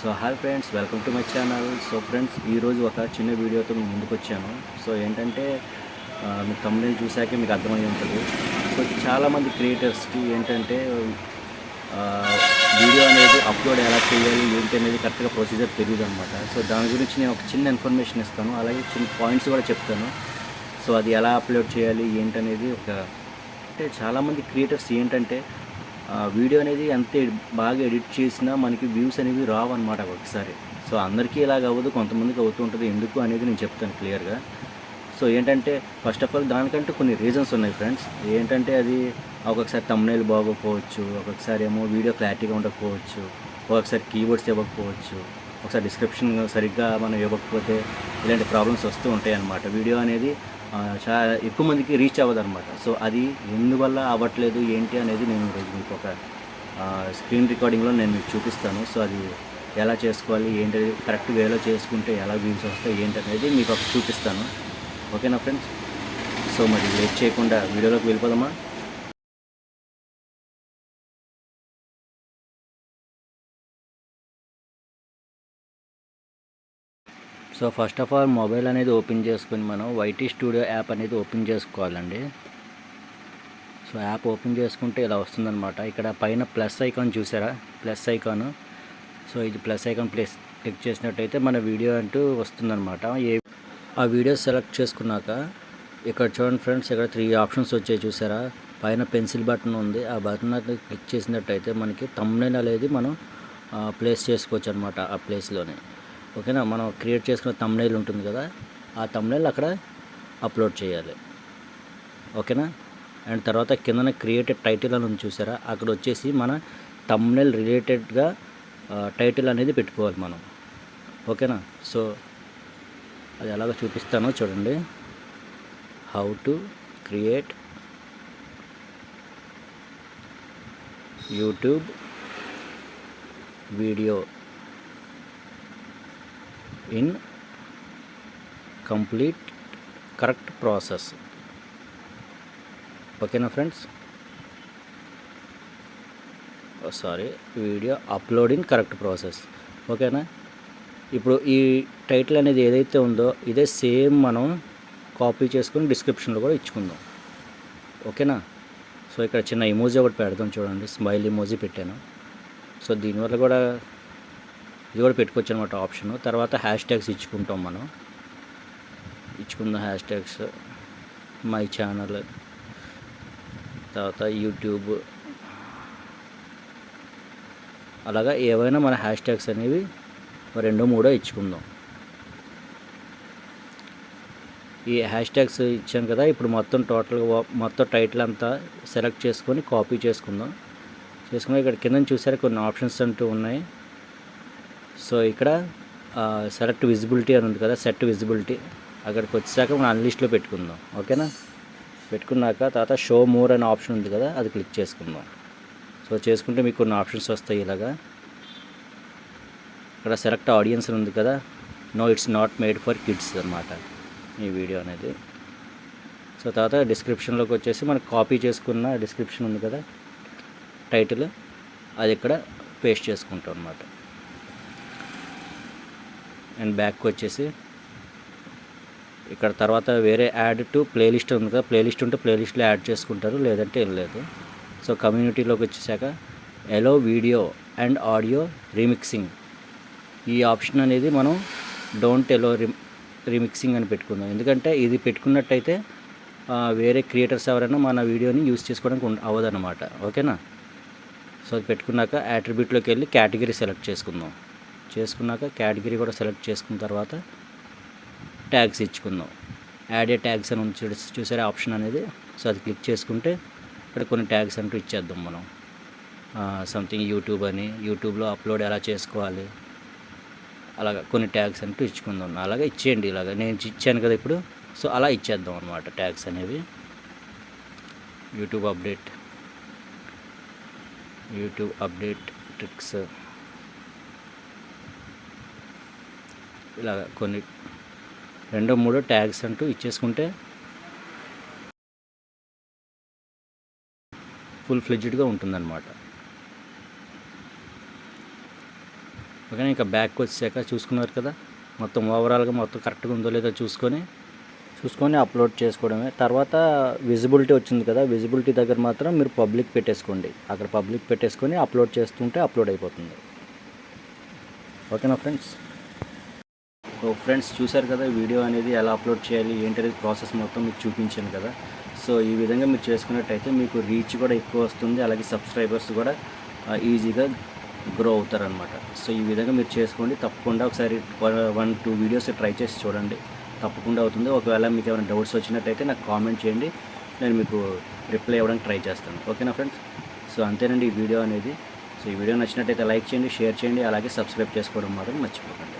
So hi friends welcome to my channel. So friends ఈరోజు ఒక చిన్న వీడియోతో మీ ముందుకు వచ్చాను. సో ఏంటంటే మీకు తమ్ముడిని చూశాకే మీకు అర్థమై ఉంటుంది. సో చాలామంది క్రియేటర్స్కి ఏంటంటే వీడియో అనేది అప్లోడ్ ఎలా చేయాలి ఏంటి అనేది కరెక్ట్గా ప్రొసీజర్ తెలియదు అనమాట సో దాని గురించి నేను ఒక చిన్న ఇన్ఫర్మేషన్ ఇస్తాను. అలాగే చిన్న పాయింట్స్ కూడా చెప్తాను. సో అది ఎలా అప్లోడ్ చేయాలి ఏంటనేది ఒక అంటే చాలామంది క్రియేటర్స్ ఏంటంటే వీడియో అనేది ఎంత బాగా ఎడిట్ చేసినా మనకి వ్యూస్ అనేవి రావు అనమాట ఒకసారి. సో అందరికీ ఇలాగ అవ్వదు కొంతమందికి అవుతూ ఉంటుంది. ఎందుకు అనేది నేను చెప్తాను క్లియర్గా. సో ఏంటంటే ఫస్ట్ ఆఫ్ ఆల్ దానికంటే కొన్ని రీజన్స్ ఉన్నాయి ఫ్రెండ్స్. ఏంటంటే అది ఒక్కొక్కసారి తమ్నైల్ బాగోకపోవచ్చు ఒక్కొక్కసారి ఏమో వీడియో క్లారిటీగా ఉండకపోవచ్చు ఒక్కొక్కసారి కీబోర్డ్స్ ఇవ్వకపోవచ్చు ఒకసారి డిస్క్రిప్షన్ సరిగ్గా మనం ఇవ్వకపోతే ఇలాంటి ప్రాబ్లమ్స్ వస్తూ ఉంటాయి అన్నమాట వీడియో అనేది చాలా ఎక్కువ మందికి రీచ్ అవ్వదు అనమాట సో అది ఎందువల్ల అవ్వట్లేదు ఏంటి అనేది నేను ఈరోజు మీకు ఒక స్క్రీన్ రికార్డింగ్లో నేను మీకు చూపిస్తాను. సో అది ఎలా చేసుకోవాలి ఏంటి కరెక్ట్ వేలో చేసుకుంటే ఎలా వ్యూస్ వస్తాయి ఏంటి అనేది మీకు ఒక చూపిస్తాను. ఓకేనా ఫ్రెండ్స్ సో మరి లేట్ చేయకుండా వీడియోలోకి వెళ్ళిపోదామా? So first of all mobile అనేది ఓపెన్ చేసుకొని మనం వైటీ స్టూడియో యాప్ అనేది ఓపెన్ చేసుకోవాలండి. సో యాప్ ఓపెన్ చేసుకుంటే ఇలా వస్తుందన్నమాట. ఇక్కడ పైన ప్లస్ ఐకాన్ చూసారా? Plus icon. సో ఇది ప్లస్ ఐకాన్ ప్లేస్ క్లిక్ చేసినట్టయితే మన వీడియో అంటూ వస్తుందన్నమాట. ఏ ఆ వీడియో సెలెక్ట్ చేసుకున్నాక ఇక్కడ చూడండి ఫ్రెండ్స్ ఇక్కడ త్రీ ఆప్షన్స్ వచ్చాయి చూసారా? పైన పెన్సిల్ బటన్ ఉంది. ఆ బటన్ క్లిక్ చేసినట్టయితే మనకి తమ్నైల్ అనేది మనం ప్లేస్ చేసుకోవచ్చు అనమాట ఆ ప్లేస్లోనే ఓకేనా? మనం క్రియేట్ చేసుకున్న తమ్నైల్ ఉంటుంది కదా ఆ తమ్నైల్ అక్కడ అప్లోడ్ చేయాలి. ఓకేనా? అండ్ తర్వాత కిందన క్రియేటెడ్ టైటిల్ అని చూసారా? అక్కడ వచ్చేసి మన తమ్నైల్ రిలేటెడ్గా టైటిల్ అనేది పెట్టుకోవాలి మనం. ఓకేనా? సో అది ఎలాగో చూపిస్తానో చూడండి. How to create YouTube video in complete correct process. ఓకేనా friends? Sorry video upload in correct process. ఓకేనా? ఇప్పుడు ఈ టైటిల్ అనేది ఏదైతే ఉందో ఇదే సేమ్ మనం కాపీ చేసుకుని డిస్క్రిప్షన్లో కూడా ఇచ్చుకుందాం. ఓకేనా? సో ఇక్కడ చిన్న ఇమోజీ ఒకటి పెడదాం చూడండి. స్మైల్ ఇమోజీ పెట్టాను. సో దీనివల్ల కూడా ఇది కూడా పెట్టుకోవచ్చు అనమాట ఆప్షన్. తర్వాత హ్యాష్ ట్యాగ్స్ ఇచ్చుకుంటాం మనం. ఇచ్చుకుందాం హ్యాష్ ట్యాగ్స్ మై ఛానల్ తర్వాత యూట్యూబ్ అలాగా ఏవైనా మన హ్యాష్ ట్యాగ్స్ అనేవి రెండో మూడో ఇచ్చుకుందాం. ఈ హ్యాష్ ట్యాగ్స్ ఇచ్చాను కదా ఇప్పుడు మొత్తం టోటల్గా మొత్తం టైటిల్ అంతా సెలెక్ట్ చేసుకొని కాపీ చేసుకుందాం. చేసుకుని ఇక్కడ కింద చూసారా కొన్ని ఆప్షన్స్ అంటూ ఉన్నాయి. సో ఇక్కడ సెలెక్ట్ విజిబిలిటీ అని ఉంది కదా సెట్ విజిబిలిటీ అక్కడికి వచ్చాక మనం అన్లిస్ట్లో పెట్టుకుందాం. ఓకేనా? పెట్టుకున్నాక తర్వాత షో మోర్ అనే ఆప్షన్ ఉంది కదా అది క్లిక్ చేసుకుందాం. సో చేసుకుంటే మీకు కొన్ని ఆప్షన్స్ వస్తాయి ఇలాగా. ఇక్కడ సెలెక్ట్ ఆడియన్స్ ఉంది కదా no it's not made for kids అనమాట ఈ వీడియో అనేది. సో తర్వాత డిస్క్రిప్షన్లోకి వచ్చేసి మనం కాపీ చేసుకున్న డిస్క్రిప్షన్ ఉంది కదా టైటిల్ అది ఇక్కడ పేస్ట్ చేసుకుంటాం అనమాట అండ్ బ్యాక్ వచ్చేసి ఇక్కడ తర్వాత వేరే యాడ్ టు ప్లేలిస్ట్ ఉంది కదా ప్లేలిస్ట్ ఉంటే ప్లేలిస్ట్లో యాడ్ చేసుకుంటారు లేదంటే ఏం లేదు. సో కమ్యూనిటీలోకి వచ్చేసాక allow video and audio remixing. ఈ ఆప్షన్ అనేది మనం డోంట్ ఎలో రి రీమిక్సింగ్ అని పెట్టుకుందాం. ఎందుకంటే ఇది పెట్టుకున్నట్టయితే వేరే క్రియేటర్స్ ఎవరైనా మన వీడియోని యూస్ చేసుకోవడానికి అవ్వదన్నమాట. ఓకేనా? సో అది పెట్టుకున్నాక యాట్రిబ్యూట్లోకి వెళ్ళి కేటగిరీ సెలెక్ట్ చేసుకుందాం. చేసుకున్నాక కేటగిరీ కూడా సెలెక్ట్ చేసుకున్న తర్వాత ట్యాగ్స్ ఇచ్చుకుందాం. యాడ్ ఏ ట్యాగ్స్ అని ఉంది చూడ- చూసారా ఆప్షన్ అనేది? సో అది క్లిక్ చేసుకుంటే ఇక్కడ కొన్ని ట్యాగ్స్ అంటూ ఇచ్చేద్దాం మనం. సంథింగ్ యూట్యూబ్ అని. యూట్యూబ్లో అప్లోడ్ ఎలా చేసుకోవాలి? అలాగా కొన్ని ట్యాగ్స్ అంటూ ఇచ్చుకుందాం. అలాగే ఇచ్చేయండి ఇలాగ. నేను ఇచ్చాను కదా ఇప్పుడు. సో అలా ఇచ్చేద్దాం అనమాట ట్యాగ్స్ అనేవి. YouTube update. YouTube update tricks. ఇలా కొన్ని రెండో మూడో ట్యాగ్స్ అంటూ ఇచ్చేసుకుంటే ఫుల్ ఫ్లెడ్జ్డ్గా ఉంటుందన్నమాట. ఓకేనా? ఇంకా బ్యాక్ వచ్చాక చూసుకున్నారు కదా? మొత్తం ఓవరాల్గా మొత్తం కరెక్ట్గా ఉందో లేదో చూసుకొని చూసుకొని అప్లోడ్ చేసుకోవడమే. తర్వాత విజిబిలిటీ వచ్చింది కదా? విజిబిలిటీ దగ్గర మాత్రం మీరు పబ్లిక్ పెట్టేసుకోండి. అక్కడ పబ్లిక్ పెట్టేసుకొని అప్లోడ్ చేస్తుంటే అప్లోడ్ అయిపోతుంది. ఓకేనా ఫ్రెండ్స్? సో ఫ్రెండ్స్ చూశారు కదా వీడియో అనేది ఎలా అప్లోడ్ చేయాలి ఏంటనేది ప్రాసెస్ మొత్తం మీకు చూపించాను కదా. సో ఈ విధంగా మీరు చేసుకున్నట్టయితే మీకు రీచ్ కూడా ఎక్కువ వస్తుంది అలాగే సబ్స్క్రైబర్స్ కూడా ఈజీగా గ్రో అవుతారనమాట సో ఈ విధంగా మీరు చేసుకోండి. తప్పకుండా ఒకసారి వన్ టూ వీడియోస్ ట్రై చేసి చూడండి. తప్పకుండా అవుతుంది. ఒకవేళ మీకు ఏమైనా డౌట్స్ వచ్చినట్టయితే నాకు కామెంట్ చేయండి. నేను మీకు రిప్లై ఇవ్వడానికి ట్రై చేస్తాను. ఓకేనా ఫ్రెండ్స్ సో అంతేనండి ఈ వీడియో అనేది. సో ఈ వీడియో నచ్చినట్టయితే లైక్ చేయండి షేర్ చేయండి అలాగే సబ్స్క్రైబ్ చేసుకోవడం మాత్రం మర్చిపోకండి.